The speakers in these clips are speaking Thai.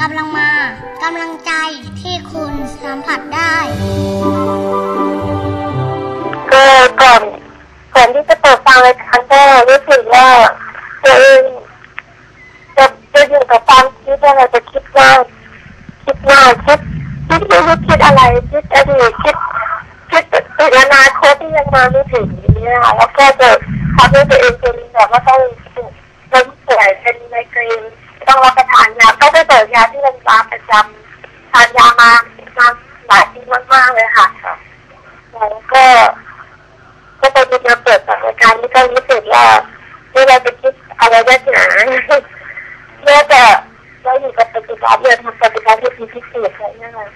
กำลังมากำลังใจที่คุณสัมผัสได้ก็ก่อนก่อนที่จะเปิดฟังรายการก็รู้สึกว่าตัวเองจะจะอยู่กับความคิดอะไรจะคิดมาคิดมาคิดคิดไม่รู้คิดอะไรคิดอดีตคิดคิดถึงอนาคตที่ยังมาไม่ถึงนี้นะคะแล้วก็จะทำให้ตัวเองเป็นแบบว่าต้อง มามาหลายปีมากๆเลยค่ะครับแล้วก็ก็ไปดูมาเปิดรายการนี้ก็รู้สึกว่าที่เราจะคิดอะไรได้หนาเพื่อจะเราอยู่กับปัจจุบันเนี่ยทำปัจจุบันที่ดีที่สุดอะไรเงี้ยค่ะ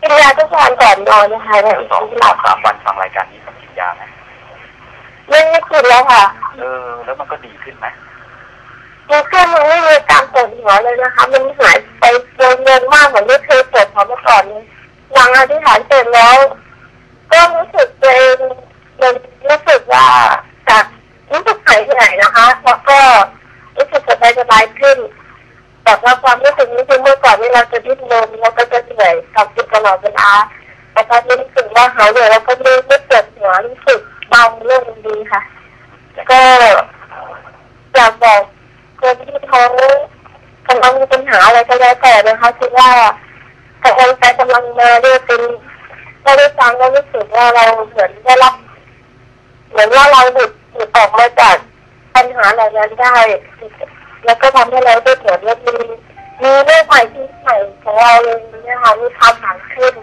กินยาทุกวันก่อนนอนนะคะแบบสองที่สาเรามสามวันฟังรายการนี้ต้องกินยาไหมไม่ไม่กินแล้วค่ะ เออ แล้วมันก็ดีขึ้นไหมมีเครื่องมันไม่มีการปวดหัวเลยนะคะ มันหายไปเร็วๆ มือนไม่เคยปวดหัวมาก่อนหลังอธิษฐานเสร็จแล้ว ก็รู้สึกตัวเองมันรู้สึกว่าจากรู้สึกหายเหนื่อยนะคะแล้วก็รู้สึกสบายสบายๆขึ้น แต่ว่าความรู้สึกนี้คือเมื่อก่อนนี่เราจะดิ้นรนเราก็จะเหนื่อยกับจิตตลอดเวลาแต่ตอนนี้รู้สึกว่าหายเหนื่อยแล้วก็ไม่ไม่ปวดหัวรู้สึกเบาเรื่องดีค่ะ ก็อยากบอกคนที่เขาำลังมีปัญหาอะไรก็แล้วแต่นะคะคือว่ากำลังใจกำลังมาเรื่อยเป็นเราได้ฟังก็รู้สึกว่าเราเหมือนได้รับ เหมือนว่าเราหลุดหลุดออกมาจากปัญหาเหล่านั้นได้ แล้วก็ทำให้เราได้เหมือนว่ามีมีเรื่องใหม่ที่ใหม่ของเราเองเนี่ยค่ะมีความหมายขึ้น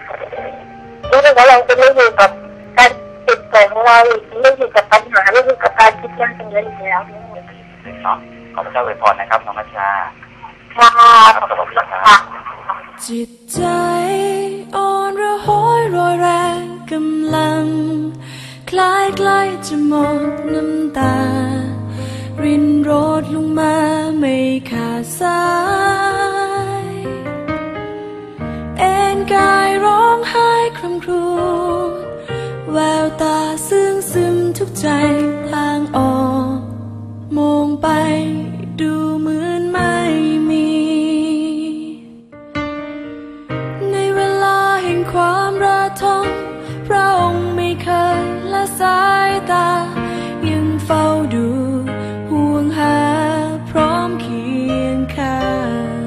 รู้สึกว่าเราจะไม่อยู่กับการติดใจของเราอีกไม่อยู่กับปัญหาไม่อยู่กับการคิดยากอย่างนั้อีกแล้วขอบพระเจ้าอวยพรนะครับน้องนัชชา ค่ะขอบคุณค่ะ จิตใจอ่อนระหอยรอยแรงกำลัง คล้ายใกล้จะหมดน้ำตา รินโรดลงมาไม่ขาดสาย เอ็นกายร้องไห้ครำครวญแววตาซึ้งซึมทุกใจ สายตา ยังเฝ้าดูห่วงหาพร้อมเคียงข้าง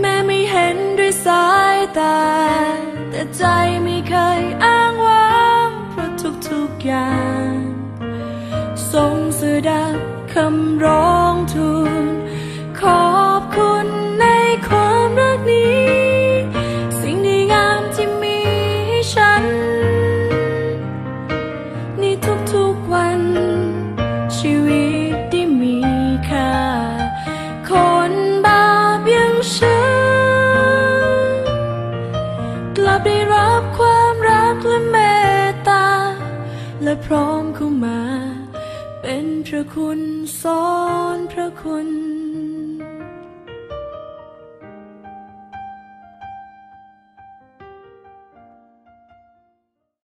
แม้ไม่เห็นด้วยสายตา แต่ใจไม่เคยอ้างว้างเพราะทุกๆอย่างทรงสดับคำร้องทูล พร้อมเข้ามา เป็นพระคุณสอนพระคุณ